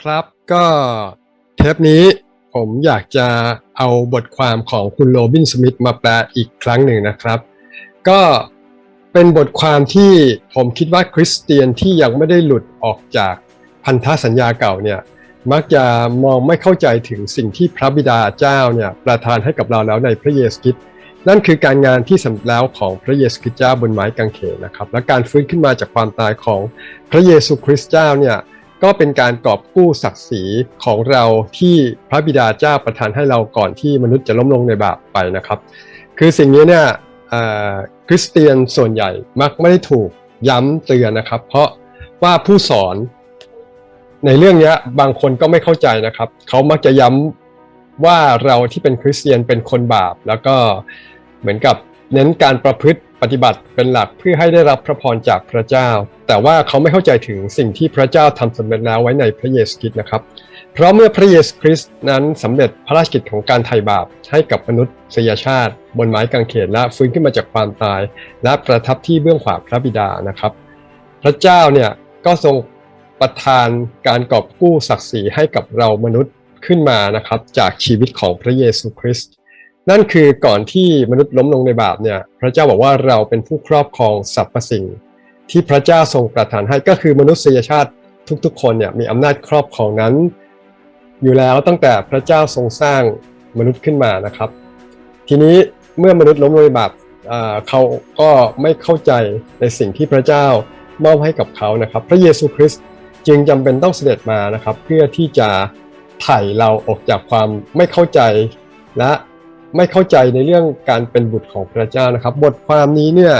ครับก็เทปนี้ผมอยากจะเอาบทความของคุณโรบินสมิธมาแปลอีกครั้งหนึ่งนะครับ ก็เป็นบทความที่ผมคิดว่าคริสเตียนที่ยังไม่ได้หลุดออกจากพันธสัญญาเก่าเนี่ยมักจะมองไม่เข้าใจถึงสิ่งที่พระบิดาเจ้าเนี่ยประทานให้กับเราแล้วในพระเยซูคริสต์นั่นคือการงานที่สำเร็จแล้วของพระเยซูคริสต์เจ้าบนไม้กางเขนนะครับ และการฟื้นขึ้นมาจากความตายของพระเยซูคริสต์เจ้าเนี่ย ก็เป็นการกอบกู้ศักดิ์ศรีของเราที่พระบิดาเจ้าประทานให้เราก่อนที่มนุษย์จะล้มลงในบาปไปนะครับ คือสิ่งนี้เนี่ยคริสเตียนส่วนใหญ่มักไม่ได้ถูกย้ำเตือนนะครับ เพราะว่าผู้สอนในเรื่องนี้บางคนก็ไม่เข้าใจนะครับ เขามักจะย้ำว่าเราที่เป็นคริสเตียนเป็นคนบาป แล้วก็เหมือนกับเน้นการประพฤติ ปฏิบัติเป็นหลักเพื่อให้ได้รับพระพรจากพระเจ้า แต่ว่าเขาไม่เข้าใจถึงสิ่งที่พระเจ้าทำสำเร็จแล้วไว้ในพระเยซูคริสต์นะครับ เพราะเมื่อพระเยซูคริสต์นั้นสำเร็จพระราชกิจของการไถ่บาปให้กับมนุษยชาติ บนไม้กางเขนและฟื้นขึ้นมาจากความตาย และประทับที่เบื้องขวาพระบิดานะครับ พระเจ้าเนี่ยก็ทรงประทานการกอบกู้ศักดิ์ศรีให้กับเรามนุษย์ขึ้นมานะครับจากชีวิตของพระเยซูคริสต์ นั่นคือก่อนที่มนุษย์ล้มลงในบาปเนี่ย พระเจ้าบอกว่าเราเป็นผู้ครอบครองสรรพสิ่ง ที่พระเจ้าทรงประทานให้ก็คือมนุษยชาติทุกๆ คนเนี่ยมีอำนาจครอบครองนั้น อยู่แล้วตั้งแต่พระเจ้าทรงสร้างมนุษย์ขึ้นมานะครับ ทีนี้เมื่อมนุษย์ล้มลงในบาปเขาก็ไม่เข้าใจในสิ่งที่พระเจ้ามอบให้กับเขานะครับ พระเยซูคริสต์จึงจำเป็นต้องเสด็จมานะครับ เพื่อที่จะไถ่เราออกจากความไม่เข้าใจและ ไม่เข้าใจในเรื่องการเป็นบุตรของพระเจ้านะครับ บทความนี้เนี่ย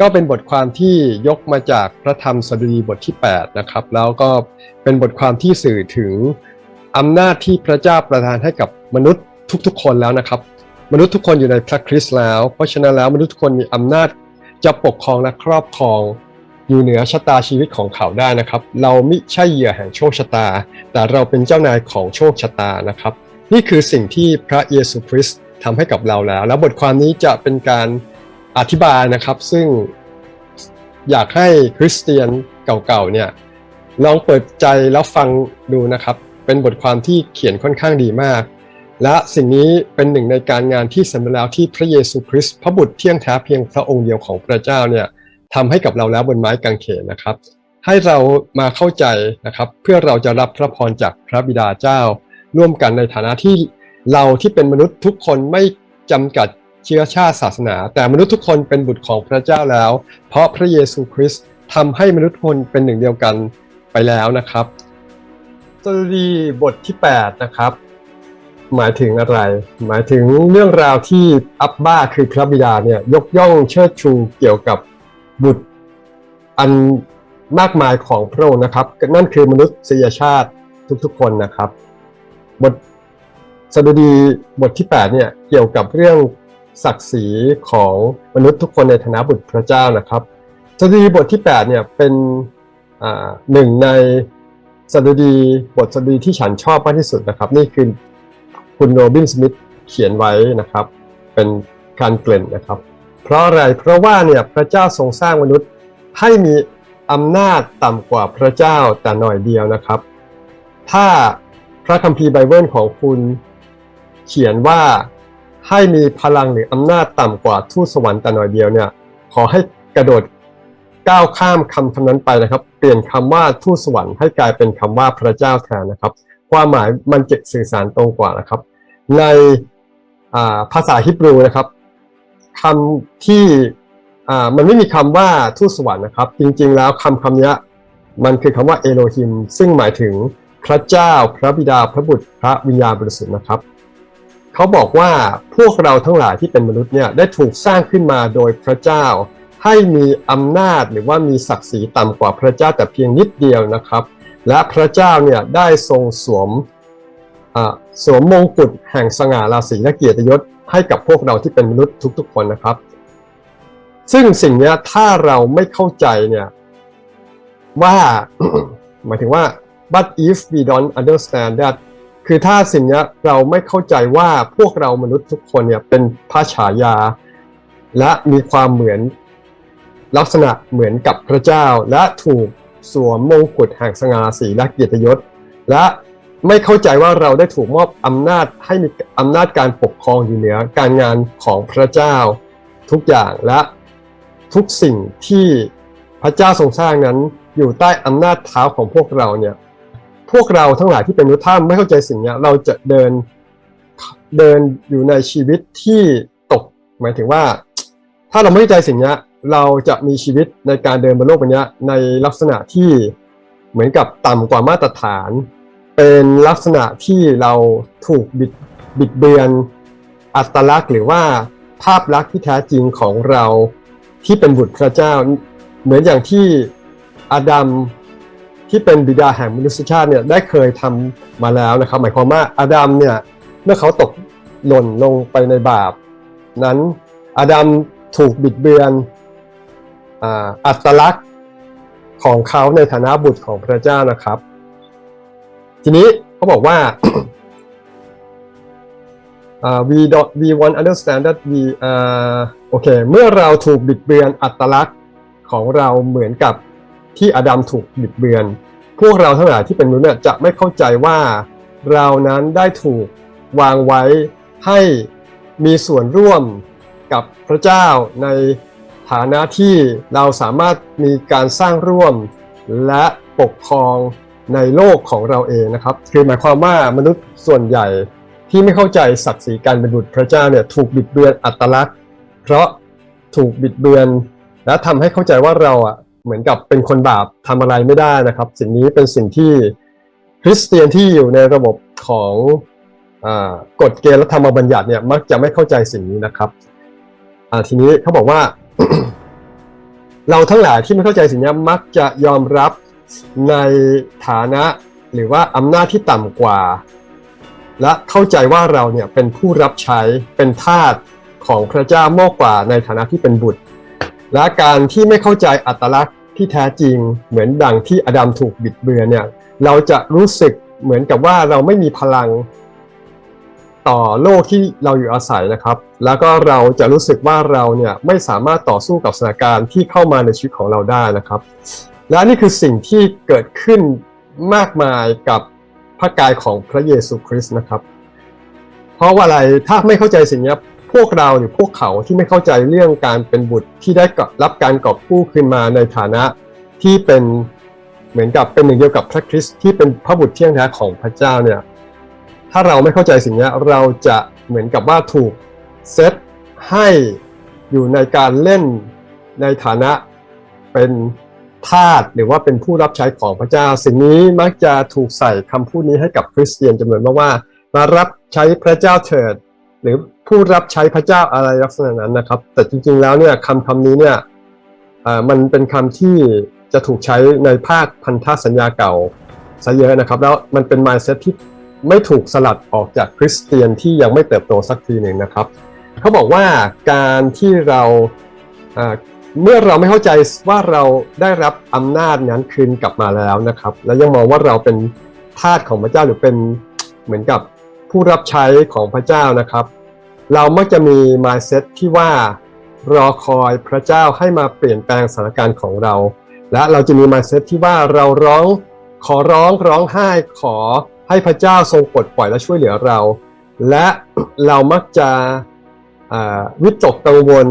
ก็เป็นบทความที่ยกมาจากพระธรรมสดุดีบทที่ 8 นะครับ แล้วก็เป็นบทความที่สื่อถึงอำนาจที่พระเจ้าประทานให้กับมนุษย์ทุกๆ คนแล้วนะครับ มนุษย์ทุกคนอยู่ในพระคริสต์แล้ว เพราะฉะนั้นแล้วมนุษย์ทุกคนมีอำนาจจะปกครองและครอบครองอยู่เหนือชะตาชีวิตของเขาได้นะครับ เราไม่ใช่เหยื่อแห่งโชคชะตา แต่เราเป็นเจ้านายของโชคชะตานะครับ นี่คือสิ่งที่พระเยซูคริสต์ ทำให้กับเราแล้ว แล้วบทความนี้จะเป็นการอธิบายนะครับ ซึ่งอยากให้คริสเตียนเก่าๆเนี่ยลองเปิดใจแล้วฟังดูนะครับ เป็นบทความที่เขียนค่อนข้างดีมาก และสิ่งนี้เป็นหนึ่งในการงานที่สำเร็จแล้วที่พระเยซูคริสต์พระบุตรเที่ยงแท้เพียงพระองค์เดียวของพระเจ้าเนี่ยทำให้กับเราแล้วบนไม้กางเขนนะครับ ให้เรามาเข้าใจนะครับ เพื่อเราจะรับพระพรจากพระบิดาเจ้า ร่วมกันในฐานะที่ เราที่เป็นมนุษย์ทุกคนไม่จำกัดเชื้อชาติศาสนา แต่มนุษย์ทุกคนเป็นบุตรของพระเจ้าแล้ว เพราะพระเยซูคริสต์ทำให้มนุษย์ทุกคนเป็นหนึ่งเดียวกันไปแล้วนะครับสดุดีบทที่ 8 นะครับ หมายถึงอะไร หมายถึงเรื่องราวที่อับบ้าคือพระบิดาเนี่ยยกย่องเชิดชูเกี่ยวกับบุตรอันมากมายของพระองค์นะครับ นั่นคือมนุษยชาติทุกๆคนนะครับ บท สดุดีบทที่8เนี่ยเกี่ยวกับเรื่องศักดิ์ศรีของมนุษย์ทุกคนในฐานะบุตรพระเจ้านะครับสดุดีบทที่8เนี่ยเป็นหนึ่งในสดุดีบทสดุดีที่ฉันชอบมากที่สุดนะครับ นี่คือคุณโรบินสมิธเขียนไว้นะครับ เป็นการเกริ่นนะครับ เพราะอะไรเพราะว่าเนี่ยพระเจ้าทรงสร้างมนุษย์ให้มีอำนาจต่ำกว่าพระเจ้าแต่หน่อยเดียวนะครับ ถ้าพระคัมภีร์ไบเบิลของคุณ เขียนว่าให้มีพลังหรืออำนาจต่ำกว่าทูตสวรรค์แต่หน่อยเดียวเนี่ย ขอให้กระโดดก้าวข้ามคำคำนั้นไปนะครับ เปลี่ยนคำว่าทูตสวรรค์ให้กลายเป็นคำว่าพระเจ้าแทนนะครับ ความหมายมันจะสื่อสารตรงกว่านะครับ ในภาษาฮิบรูนะครับคำที่มันไม่มีคำว่าทูตสวรรค์นะครับ จริงๆ แล้วคำคำนี้มันคือคำว่าเอโลฮิมซึ่งหมายถึงพระเจ้า พระบิดา พระบุตร พระวิญญาณบริสุทธิ์นะครับ เขาบอกว่าพวกเราทั้งหลายที่เป็นมนุษย์เนี่ยได้ถูกสร้างขึ้นมาโดยพระเจ้า ให้มีอำนาจหรือว่ามีศักดิ์ศรีต่ำกว่าพระเจ้าแต่เพียงนิดเดียวนะครับ และพระเจ้าเนี่ยได้ทรงสวมสวมมงกุฎแห่งสง่าราศีและเกียรติยศให้กับพวกเราที่เป็นมนุษย์ทุกๆ คนนะครับ ซึ่งสิ่งนี้ถ้าเราไม่เข้าใจเนี่ยว่าหมายถึงว่า but if we don't understand that คือถ้าสิ่งนี้เราไม่เข้าใจว่าพวกเรามนุษย์ทุกคนเนี่ยเป็นพระฉายา และมีความเหมือนลักษณะเหมือนกับพระเจ้า และถูกสวมมงกุฎแห่งสง่าสีและเกียรติยศ และไม่เข้าใจว่าเราได้ถูกมอบอำนาจให้มีอำนาจการปกครองอยู่เหนือการงานของพระเจ้าทุกอย่างและทุกสิ่งที่พระเจ้าทรงสร้างนั้นอยู่ใต้อำนาจเท้าของพวกเราเนี่ย พวกเราทั้งหลายที่เป็นมนุษย์ถ้าไม่เข้าใจสิ่งนี้เราจะเดินเดินอยู่ในชีวิตที่ตก หมายถึงว่า ถ้าเราไม่เข้าใจสิ่งนี้เราจะมีชีวิตในการเดินบนโลกใบนี้ในลักษณะที่เหมือนกับต่ำกว่ามาตรฐาน เป็นลักษณะที่เราถูกบิดบิดเบือนอัตลักษณ์หรือว่าภาพลักษณ์ที่แท้จริงของเราที่เป็นบุตรพระเจ้า เหมือนอย่างที่อาดัม ที่เป็นบิดาแห่งมนุษยชาติเนี่ยได้เคยทำมาแล้วนะครับ หมายความว่าอาดัมเนี่ยเมื่อเขาตกหล่นลงไปในบาป นั้นอาดัมถูกบิดเบือนอัตลักษณ์ของเขาในฐานะบุตรของพระเจ้านะครับ ทีนี้เขาบอกว่า uh, we don't we want understand that we uh, โอเค เมื่อเราถูกบิดเบือนอัตลักษณ์ของเราเหมือนกับ ที่อดัมถูกบิดเบือน พวกเราทั้งหลายที่เป็นมนุษย์เนี่ยจะไม่เข้าใจว่าเรานั้นได้ถูกวางไว้ให้มีส่วนร่วมกับพระเจ้าในฐานะที่เราสามารถมีการสร้างร่วมและปกครองในโลกของเราเองนะครับ คือหมายความว่ามนุษย์ส่วนใหญ่ที่ไม่เข้าใจศักดิ์ศรีการเป็นบุตรพระเจ้าเนี่ยถูกบิดเบือนอัตลักษณ์ เพราะถูกบิดเบือน และทำให้เข้าใจว่าเราอะ เหมือนกับเป็นคนบาปทำอะไรไม่ได้นะครับ สิ่งนี้เป็นสิ่งที่คริสเตียนที่อยู่ในระบบของอกฎเกณฑ์และธรรมบัญญัติเนี่ยมักจะไม่เข้าใจสิ่งนี้นะครับทีนี้เขาบอกว่า เราทั้งหลายที่ไม่เข้าใจสิ่งนี้มักจะยอมรับในฐานะหรือว่าอำนาจที่ต่ำกว่า และเข้าใจว่าเราเนี่ยเป็นผู้รับใช้เป็นทาสของพระเจ้ามากกว่าในฐานะที่เป็นบุตร และการที่ไม่เข้าใจอัตลักษณ์ที่แท้จริง เหมือนดังที่อดัมถูกบิดเบือนเนี่ยเราจะรู้สึกเหมือนกับว่าเราไม่มีพลังต่อโลกที่เราอยู่อาศัยนะครับ แล้วก็เราจะรู้สึกว่าเราเนี่ยไม่สามารถต่อสู้กับสถานการณ์ที่เข้ามาในชีวิตของเราได้นะครับ และนี่คือสิ่งที่เกิดขึ้นมากมายกับพระกายของพระเยซูคริสต์นะครับ เพราะว่าอะไรถ้าไม่เข้าใจสิ่งนี้ พวกเราหรือพวกเขาที่ไม่เข้าใจเรื่องการเป็นบุตรที่ได้รับการกอบกู้ขึ้นมาในฐานะที่เป็นเหมือนกับเป็นหนึ่งเดียวกับพระคริสต์ที่เป็นพระบุตรเที่ยงแท้ของพระเจ้าเนี่ยถ้าเราไม่เข้าใจสิ่งนี้เราจะเหมือนกับว่าถูกเซตให้อยู่ในการเล่นในฐานะเป็นทาสหรือว่าเป็นผู้รับใช้ของพระเจ้า สิ่งนี้มักจะถูกใส่คำพูดนี้ให้กับคริสเตียนจำนวนมากว่า มารับใช้พระเจ้าเถิด หรือ ผู้รับใช้พระเจ้าอะไรลักษณะนั้นนะครับ แต่จริงๆแล้วเนี่ยคำคำนี้เนี่ยมันเป็นคำที่จะถูกใช้ในภาคพันธสัญญาเก่าซะเยอะนะครับ แล้วมันเป็น mindset ที่ไม่ถูกสลัดออกจากคริสเตียนที่ยังไม่เติบโตสักทีหนึ่งนะครับ เขาบอกว่าการที่เราเมื่อเราไม่เข้าใจว่าเราได้รับอำนาจนั้นคืนกลับมาแล้วนะครับ แล้วยังมองว่าเราเป็นทาสของพระเจ้าหรือเป็นเหมือนกับผู้รับใช้ของพระเจ้านะครับ เรามักจะมี mindset ที่ว่ารอคอยพระเจ้าให้มาเปลี่ยนแปลงสถานการณ์ของเรา และเราจะมี mindset ที่ว่าเราร้องขอร้องร้องไห้ขอให้พระเจ้าทรงปลดปล่อยและช่วยเหลือเรา และเรามักจะวิตกกังวล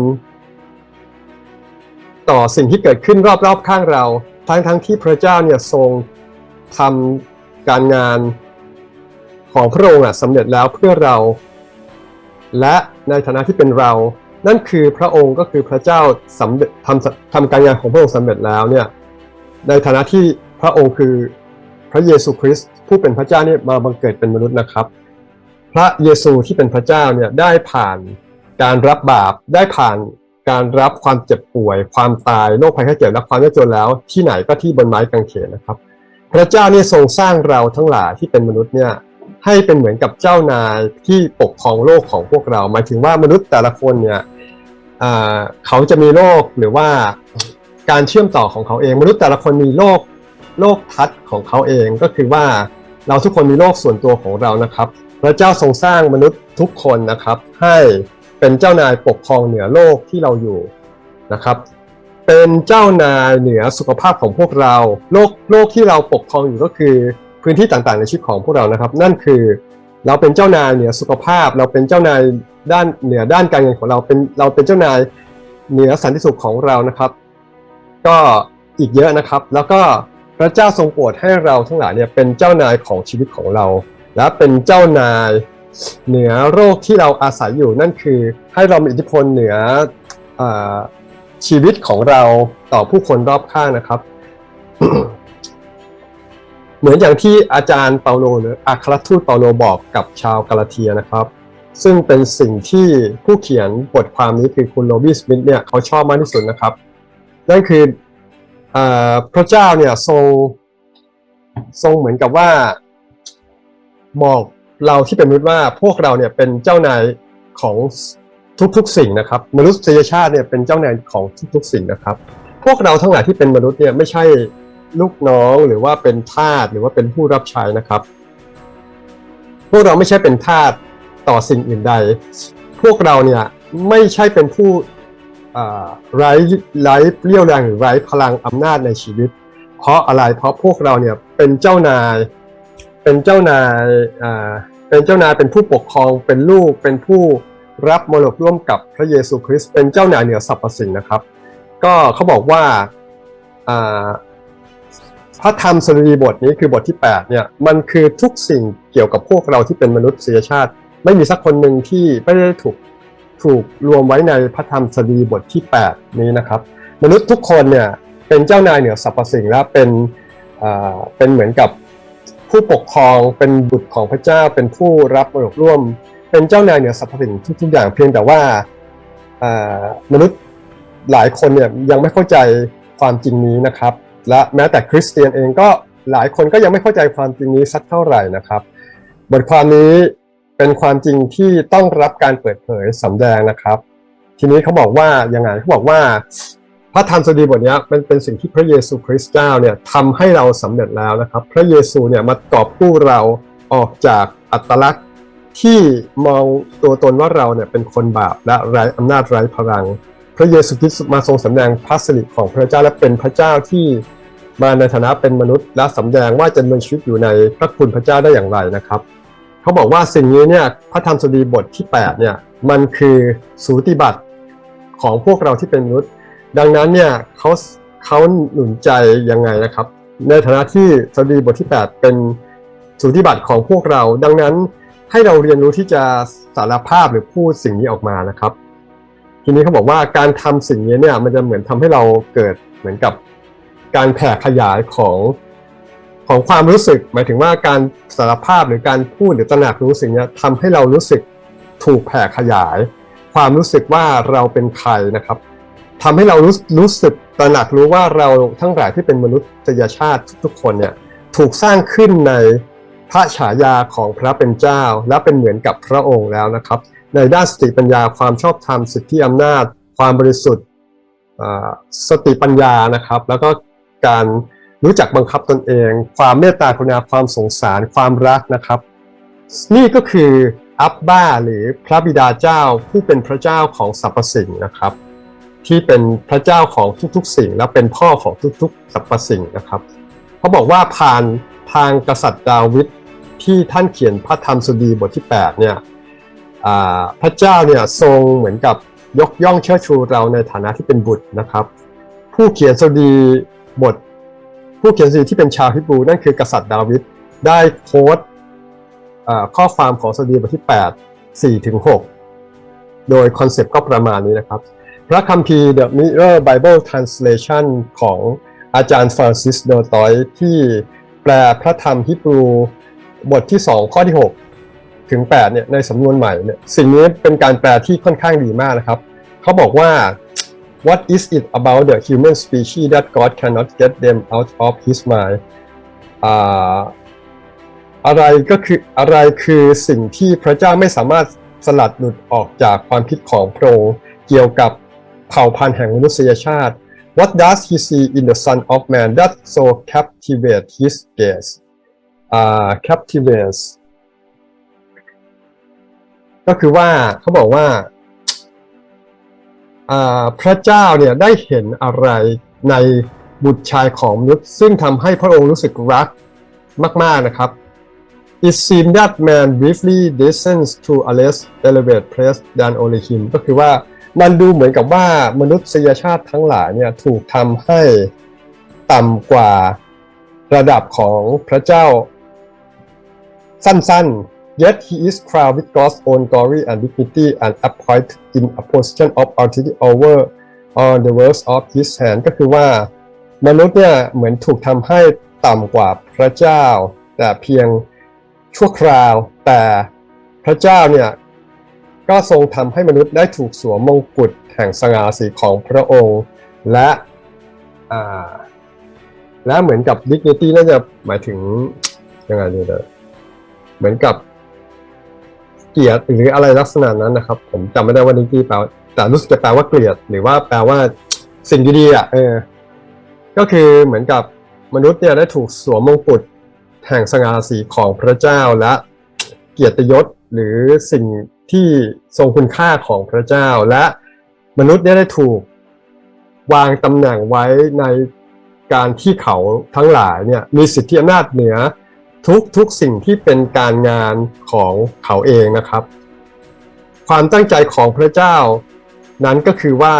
ต่อสิ่งที่เกิดขึ้นรอบๆข้างเรา ทั้งทั้งที่พระเจ้าเนี่ยทรงทำการงานของพระองค์สำเร็จแล้วเพื่อเรา และในฐานะที่เป็นเรา นั่นคือพระองค์ก็คือพระเจ้าสำเร็จทำทำการงานของพระองค์สำเร็จแล้วเนี่ยในฐานะที่พระองค์คือพระเยซูคริสต์ผู้เป็นพระเจ้าเนี่ยมาบังเกิดเป็นมนุษย์นะครับ พระเยซูที่เป็นพระเจ้าเนี่ยได้ผ่านการรับบาปได้ผ่านการรับความเจ็บป่วย ความตายโรคภัยไข้เจ็บและความยากจนแล้ว ที่ไหนก็ที่บนไม้กางเขนนะครับ พระเจ้าเนี่ยทรงสร้างเราทั้งหลายที่เป็นมนุษย์เนี่ย ให้เป็นเหมือนกับเจ้านายที่ปกครองโลกของพวกเราหมายถึงว่ามนุษย์แต่ละคนเนี่ยเขาจะมีโลกหรือว่าการเชื่อมต่อของเขาเอง มนุษย์แต่ละคนมีโลกโลกทัศน์ของเขาเองก็คือว่าเราทุกคนมีโลกส่วนตัวของเรานะครับ พระเจ้าทรงสร้างมนุษย์ทุกคนนะครับ ให้เป็นเจ้านายปกครองเหนือโลกที่เราอยู่นะครับ เป็นเจ้านายเหนือสุขภาพของพวกเรา โลกโลกที่เราปกครองอยู่ก็คือ พื้นที่ต่างๆ ในชีวิตของพวกเรานะครับ นั่นคือเราเป็นเจ้านายเหนือสุขภาพ เราเป็นเจ้านายด้านเหนือด้านการเงินของเราเป็นเราเป็นเจ้านายเหนือสันติสุขของเรานะครับ ก็อีกเยอะนะครับ แล้วก็พระเจ้าทรงโปรดให้เราทั้งหลายเนี่ยเป็นเจ้านายของชีวิตของเรา และเป็นเจ้านายเหนือโรคที่เราอาศัยอยู่นั่นคือให้เรามีอิทธิพลเหนืออาชีวิตของเราต่อผู้คนรอบข้างนะครับ เหมือนอย่างที่อาจารย์เปาโลหรืออัครทูตเปาโลบอกกับชาวกาลาเทียนะครับ ซึ่งเป็นสิ่งที่ผู้เขียนบทความนี้คือคุณโรบี้สมิธเนี่ยเขาชอบมากที่สุดนะครับ นั่นคืออพระเจ้าเนี่ยทรงทรงเหมือนกับว่าบอกเราที่เป็นมนุษย์ว่าพวกเราเนี่ยเป็นเจ้านายของทุกๆสิ่งนะครับ มนุษยชาติเนี่ยเป็นเจ้านายของทุกๆสิ่งนะครับ พวกเราทั้งหลายที่เป็นมนุษย์เนี่ยไม่ใช่ ลูกน้องหรือว่าเป็นทาสหรือว่าเป็นผู้รับใช้นะครับ พวกเราไม่ใช่เป็นทาสต่อสิ่งอื่นใด พวกเราเนี่ยไม่ใช่เป็นผู้ไร้ไร้เรี่ยวแรงหรือไร้พลังอำนาจในชีวิต เพราะอะไรเพราะพวกเราเนี่ยเป็นเจ้านาย เป็นเจ้านายเป็นเจ้านายเป็นผู้ปกครองเป็นลูกเป็นผู้รับมรดกร่วมกับพระเยซูคริสต์เป็นเจ้านายเหนือสรรพสิ่งนะครับ ก็เขาบอกว่า พระธรรมสดุดีบทนี้คือบทที่8เนี่ยมันคือทุกสิ่งเกี่ยวกับพวกเราที่เป็นมนุษยชาติ ไม่มีสักคนหนึ่งที่ไม่ได้ถูกถูกรวมไว้ในพระธรรมสดุดีบทที่ 8 นี้นะครับ มนุษย์ทุกคนเนี่ยเป็นเจ้านายเหนือสรรพสิ่งและเป็นอ่าเป็นเหมือนกับผู้ปกครองเป็นบุตรของพระเจ้าเป็นผู้รับมรดกร่วม เป็นเจ้านายเหนือสรรพสิ่งทุกๆอย่างเพียงแต่ว่าอ่ามนุษย์หลายคนเนี่ยยังไม่เข้าใจความจริงนี้นะครับ และแม้แต่คริสเตียนเองก็หลายคนก็ยังไม่เข้าใจความจริงนี้สักเท่าไหร่นะครับ บทความนี้เป็นความจริงที่ต้องรับการเปิดเผยสำแดงนะครับ ทีนี้เขาบอกว่ายังไงเขาบอกว่า พระธรรมสดีบทเนี้ยเป็นเป็นสิ่งที่พระเยซูคริสต์เจ้าเนี่ยทำให้เราสำเร็จแล้วนะครับ พระเยซูเนี่ยมากอบกู้เราออกจากอัตลักษณ์ที่มองตัวตนว่าเราเนี่ยเป็นคนบาปและไร้อำนาจไร้พลัง พระเยซูคริสต์มาทรงสำแดงพระสิริของพระเจ้าและเป็นพระเจ้าที่มาในฐานะเป็นมนุษย์ และสำแดงว่าจะดำเนินชีวิตอยู่ในพระคุณพระเจ้าได้อย่างไรนะครับ เขาบอกว่าสิ่งนี้เนี่ยพระธรรมสดีบทที่8เนี่ยมันคือสูติบัติของพวกเราที่เป็นมนุษย์ ดังนั้นเนี่ยเขาเขาหนุนใจยังไงนะครับ ในฐานะที่สดีบทที่ 8 เป็นสูติบัติของพวกเรา ดังนั้นให้เราเรียนรู้ที่จะสารภาพหรือพูดสิ่งนี้ออกมานะครับ ทีนี้เขาบอกว่าการทำสิ่งนี้เนี่ย มันจะเหมือนทำให้เราเกิดเหมือนกับการแผ่ขยายของของความรู้สึก หมายถึงว่าการสารภาพหรือการพูดหรือตระหนักรู้สิ่งนี้ทำให้เรารู้สึกถูกแผ่ขยาย ความรู้สึกว่าเราเป็นใครนะครับทำให้เรารู้รู้สึกตระหนักรู้ว่าเราทั้งหลายที่เป็นมนุษยชาติทุกคนเนี่ยถูกสร้างขึ้นในพระฉายาของพระเป็นเจ้า และเป็นเหมือนกับพระองค์แล้วนะครับ ในด้านสติปัญญาความชอบธรรมสิทธิอำนาจ ความบริสุทธิ์สติปัญญานะครับ แล้วก็การรู้จักบังคับตนเอง ความเมตตากรุณาความสงสารความรักนะครับ นี่ก็คืออับบ้าหรือพระบิดาเจ้าผู้เป็นพระเจ้าของสรรพสิ่งนะครับ ที่เป็นพระเจ้าของทุกๆ สิ่ง และเป็นพ่อของทุกๆสรรพสิ่งนะครับเขาบอกว่าผ่านทางกษัตริย์ดาวิดที่ท่านเขียนพระธรรมสุดีบทที่8เนี่ย พระเจ้าเนี่ยทรงเหมือนกับยกย่องเชิดชูเราในฐานะที่เป็นบุตรนะครับ ผู้เขียนสดีบท ผู้เขียนสดีที่เป็นชาวฮิบรูนั่นคือกษัตริย์ดาวิดได้โค้ดข้อความของสดีบทที่ 8 4ถึง6โดยคอนเซปต์ก็ประมาณนี้นะครับ พระคัมภีร์ The Mirror Bible Translation ของอาจารย์ฟรานซิสโดตอยที่แปลพระธรรมฮิบรูบทที่ 2 ข้อที่ 6 ถึง8เนี่ยในสำนวนใหม่เนี่ยสิ่งนี้เป็นการแปลที่ค่อนข้างดีมากนะครับเขาบอกว่า What is it about the human species that God cannot get them out of His mind อะไรก็คืออะไรคือสิ่งที่พระเจ้าไม่สามารถสลัดหลุดออกจากความคิดของพระองค์เกี่ยวกับเผ่าพันธุ์แห่งมนุษยชาติ What does he see in the Son of Man that so captivate his gaze อ่า captivates ก็คือว่าเขาบอกว่าพระเจ้าเนี่ยได้เห็นอะไรในบุตรชายของมนุษย์ซึ่งทำให้พระองค์รู้สึกรักมาก ๆ นะครับ It seemed that man briefly descends to a less elevated place than only him ก็คือว่ามันดูเหมือนกับว่ามนุษยชาติทั้งหลายเนี่ยถูกทำให้ต่ำกว่าระดับของพระเจ้าสั้น ๆ yet he is crowned with God's own glory and dignity and appointed in a position of authority over all the works of his hand ก็คือว่า มนุษย์เนี่ยเหมือนถูกทำให้ต่ำกว่าพระเจ้า แต่เพียงชั่วคราว แต่พระเจ้าเนี่ยก็ทรงทำให้มนุษย์ได้ถูกสวมมงกุฎแห่งสง่ารีของพระองค์ และและเหมือนกับ dignity น่าจะหมายถึงยังไงดีเด้อเหมือนกับ เกลียรติหรืออะไรลักษณะนั้นนะครับ ผมจำไม่ได้ว่า dignity แปลแต่รู้สึกจะแปลว่าเกลียด หรือว่าแปลว่าสิ่งดีๆอะเออ ก็คือเหมือนกับมนุษย์เนี่ยได้ถูกสวมมงกุฎแห่งสง่าราศีของพระเจ้าและเกียรติยศหรือสิ่งที่ทรงคุณค่าของพระเจ้า และมนุษย์เนี่ยได้ถูกวางตำแหน่งไว้ในการที่เขาทั้งหลายเนี่ยมีสิทธิอำนาจเหนือ ทุกทุกสิ่งที่เป็นการงานของเขาเองนะครับ ความตั้งใจของพระเจ้า นั้นก็คือว่า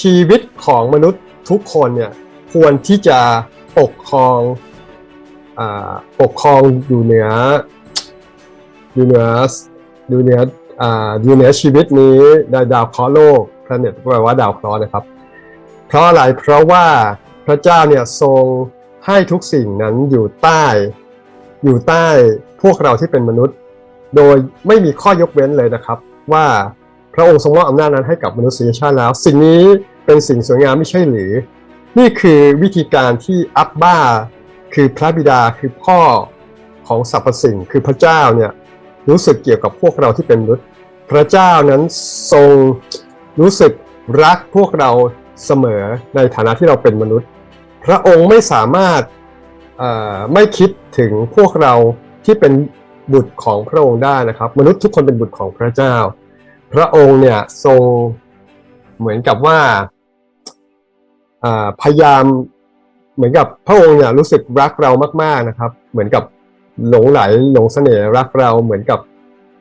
ชีวิตของมนุษย์ทุกคนเนี่ยควรที่จะปกครองอปกครองอยู่เหนืออยู่เหนืออยู่เหนืออยู่เหนือชีวิตนี้ในดาวเคราะห์โลก planet แปลว่าดาวเคราะห์นะครับ เพราะอะไรเพราะว่าพระเจ้าเนี่ยทรงให้ทุกสิ่งนั้นอยู่ใต้ อยู่ใต้พวกเราที่เป็นมนุษย์ โดยไม่มีข้อยกเว้นเลยนะครับ ว่าพระองค์ทรงมอบอำนาจนั้นให้กับมนุษยชาติแล้ว สิ่งนี้เป็นสิ่งสวยงามไม่ใช่หรือ นี่คือวิธีการที่อับบ้า คือพระบิดาคือพ่อของสรรพสิ่งคือพระเจ้าเนี่ยรู้สึกเกี่ยวกับพวกเราที่เป็นมนุษย์ พระเจ้านั้นทรงรู้สึกรักพวกเราเสมอในฐานะที่เราเป็นมนุษย์ พระองค์ไม่สามารถ ไม่คิดถึงพวกเราที่เป็นบุตรของพระองค์ได้นะครับ มนุษย์ทุกคนเป็นบุตรของพระเจ้า พระองค์เนี่ยทรงเหมือนกับว่าพยายามเหมือนกับพระองค์เนี่ยรู้สึกรักเรามากๆนะครับ เหมือนกับหลงไหลหลงเสน่ห์รักเราเหมือนกับ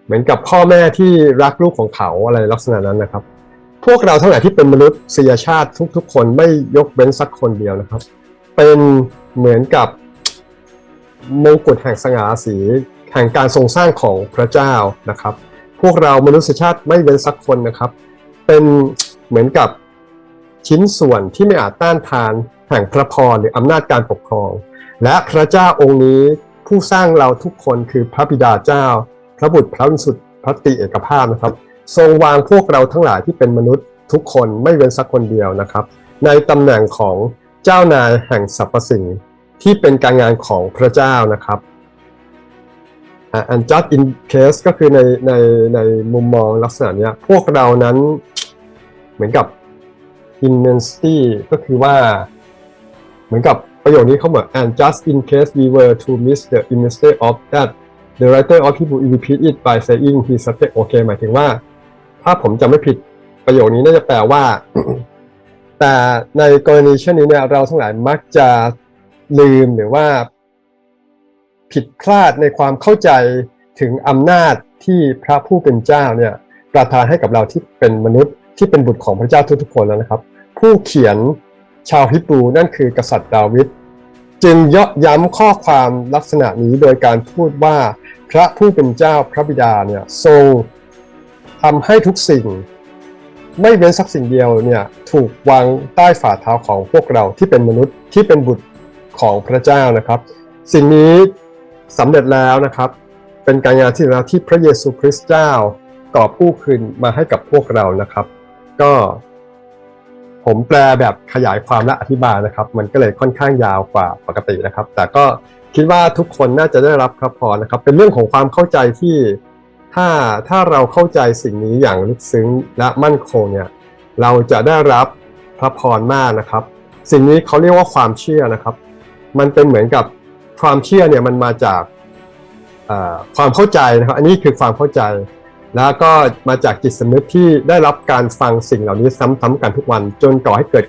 เหมือนกับพ่อแม่ที่รักลูกของเขาอะไรลักษณะนั้นนะครับ พวกเราทั้งหลายที่เป็นมนุษยชาติทุกๆ คนไม่ยกเว้นสักคนเดียวนะครับ เป็นเหมือนกับ มงกุฎแห่งสง่าราศีแห่งการทรงสร้างของพระเจ้านะครับ พวกเรามนุษยชาติไม่เว้นสักคนนะครับ เป็นเหมือนกับชิ้นส่วนที่ไม่อาจต้านทานแห่งพระพรหรืออำนาจการปกครอง และพระเจ้าองค์นี้ผู้สร้างเราทุกคนคือพระบิดาเจ้า พระบุตรพระวิสุทธิ์พระตรีเอกภาพนะครับ ทรงวางพวกเราทั้งหลายที่เป็นมนุษย์ทุกคนไม่เว้นสักคนเดียวนะครับ ในตำแหน่งของเจ้านายแห่งสรรพสิ่ง ที่เป็นการงานของพระเจ้านะครับอ่า and just in case ก็คือในในในมุมมองลักษณะนี้พวกเรานั้นเหมือนกับ immensity ก็คือว่าเหมือนกับประโยคนี้เขาเหมือน and just in case we were to miss the immensity of that the writer of Hebrew repeat it by saying he subject โอเคหมายถึงว่า ถ้าผมจำไม่ผิดประโยคนี้น่าจะแปลว่า แต่ในกรณีเช่นนี้เนี่ยเราทั้งหลายมักจะ ลืมหรือว่า ผิดพลาดในความเข้าใจถึงอำนาจที่พระผู้เป็นเจ้าเนี่ยประทานให้กับเราที่เป็นมนุษย์ที่เป็นบุตรของพระเจ้าทุกๆคนแล้วนะครับ ผู้เขียนชาวฮิบรูนั่นคือกษัตริย์ดาวิดจึงย่อย้ำข้อความลักษณะนี้โดยการพูดว่าพระผู้เป็นเจ้าพระบิดาเนี่ยทรงทำให้ทุกสิ่ง ไม่เว้นสักสิ่งเดียวเนี่ยถูกวางใต้ฝ่าเท้าของพวกเราที่เป็นมนุษย์ที่เป็นบุตร ของพระเจ้านะครับ สิ่งนี้สำเร็จแล้วนะครับ เป็นการงานที่แล้วที่พระเยซูคริสต์เจ้ากอบกู้คืนมาให้กับพวกเรานะครับ ก็ ผมแปลแบบขยายความและอธิบายนะครับ มันก็เลยค่อนข้างยาวกว่าปกตินะครับ แต่ก็คิดว่าทุกคนน่าจะได้รับพระพรนะครับ เป็นเรื่องของความเข้าใจที่ถ้าถ้าเราเข้าใจสิ่งนี้อย่างลึกซึ้งและมั่นคงเนี่ยเราจะได้รับพระพรมากนะครับ สิ่งนี้เขาเรียกว่าความเชื่อนะครับ มันเป็นเหมือนกับความเชื่อเนี่ยมันมาจากความเข้าใจนะครับ อันนี้คือความเข้าใจ แล้วก็มาจากจิตสำนึกที่ได้รับการฟังสิ่งเหล่านี้ซ้ำๆกันทุกวัน จนก่อให้เกิด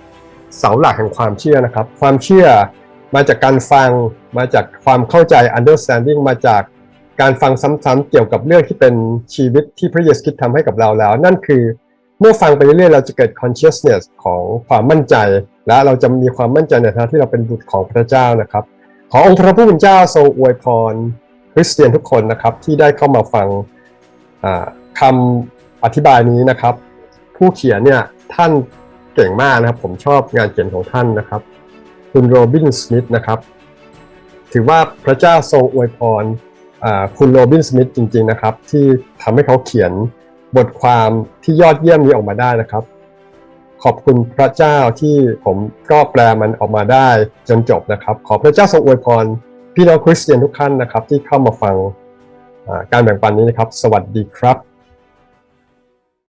เสาหลักแห่งความเชื่อนะครับ ความเชื่อมาจากการฟังมาจากความเข้าใจ understanding มาจากการฟังซ้ำๆเกี่ยวกับเรื่องที่เป็นชีวิตที่พระเยซูคริสต์ทำให้กับเราแล้ว นั่นคือ เมื่อฟังไปเรื่อยๆ เราจะเกิด consciousness ของความมั่นใจ และเราจะมีความมั่นใจในฐานะที่เราเป็นบุตรของพระเจ้านะครับ ขอองค์พระผู้เป็นเจ้าทรงอวยพรคริสเตียนทุกคนนะครับที่ได้เข้ามาฟังอ่าคำอธิบายนี้นะครับ ผู้เขียนเนี่ยท่านเก่งมากนะครับ ผมชอบงานเขียนของท่านนะครับ คุณโรบินสมิธนะครับ ถือว่าพระเจ้าทรงอวยพรคุณโรบินสมิธจริง ๆนะครับ ที่ทำให้เขาเขียน บทความที่ยอดเยี่ยมนี้ออกมาได้นะครับ ขอบคุณพระเจ้าที่ผมก็แปลมันออกมาได้จนจบนะครับ ขอพระเจ้าทรงอวยพรพี่น้องคริสเตียนทุกท่านนะครับ ที่เข้ามาฟังการแบ่งปันนี้นะครับ สวัสดีครับ